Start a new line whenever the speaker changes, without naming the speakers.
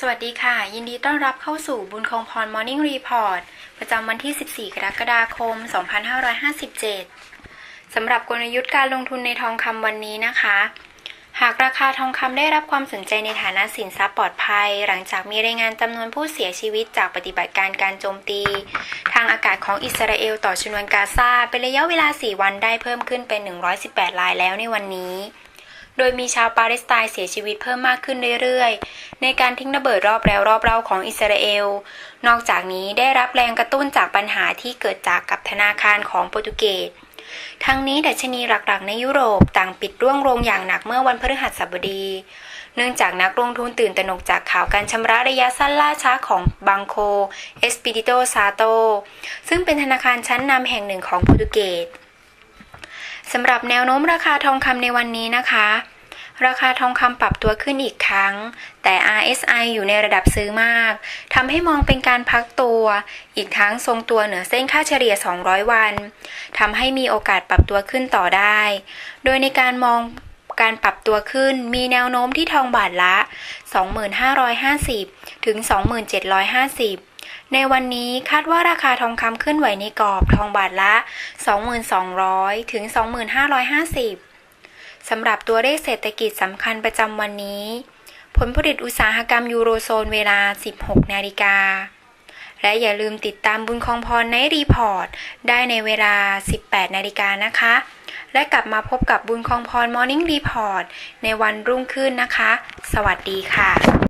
สวัสดีค่ะ ยินดีต้อนรับเข้าสู่บุญคงพร Morning Report ประจำวันที่ 14 กรกฎาคม 2557 สำหรับกลยุทธ์การลงทุนในทองคำวันนี้นะคะ หากราคาทองคำได้รับความสนใจในฐานะสินทรัพย์ปลอดภัย หลังจากมีรายงานจำนวนผู้เสียชีวิตจากปฏิบัติการการโจมตี ทางอากาศของอิสราเอลต่อชนวนกาซาเป็นระยะเวลา 4 วันได้เพิ่มขึ้นเป็น 118รายแล้วในวันนี้ โดยมีชาวปาเลสไตน์เสียชีวิตเพิ่มมากขึ้นเรื่อยๆ ในการทิ้งระเบิดรอบแล้วรอบเล่าของอิสราเอล นอกจากนี้ได้รับแรงกระตุ้นจากปัญหาที่เกิดจากกับธนาคารของโปรตุเกส ทั้งนี้ดัชนีหลักๆ ในยุโรปต่างปิดร่วงลงอย่างหนักเมื่อวันพฤหัสบดี เนื่องจากนักลงทุนตื่นตระหนกจากข่าวการชำระระยะสั้นล่าช้าของบังโคเอสปิดิโตซาโตซึ่งเป็นธนาคารชั้นนำแห่งหนึ่งของโปรตุเกส สำหรับแนวโน้มราคาทองคำในวันนี้นะคะ ราคาทองคำปรับตัวขึ้นอีกครั้ง แต่ RSI อยู่ในระดับซื้อมากทำให้มองเป็นการพักตัว อีกทั้งทรงตัวเหนือเส้นค่าเฉลี่ย 200 วันทำให้มีโอกาสปรับตัวขึ้นต่อได้ โดยในการมองการปรับตัวขึ้นมีแนวโน้มที่ทองบาทละ 2550 ถึง 2750 ในวันนี้คาดว่าราคาทองคำขึ้นไหวในกรอบทองบาทละ2,200 ถึง 2,550 สำหรับตัวเลขเศรษฐกิจสำคัญประจำวันนี้ ผลผลิตอุตสาหกรรมยูโรโซนเวลา 16 นาฬิกา และอย่าลืมติดตามบุญคองพรในรีพอร์ต ได้ในเวลา 18 นาฬิกานะคะ และกลับมาพบกับบุญคองพร Morning Report ในวันรุ่งขึ้นนะคะ สวัสดีค่ะ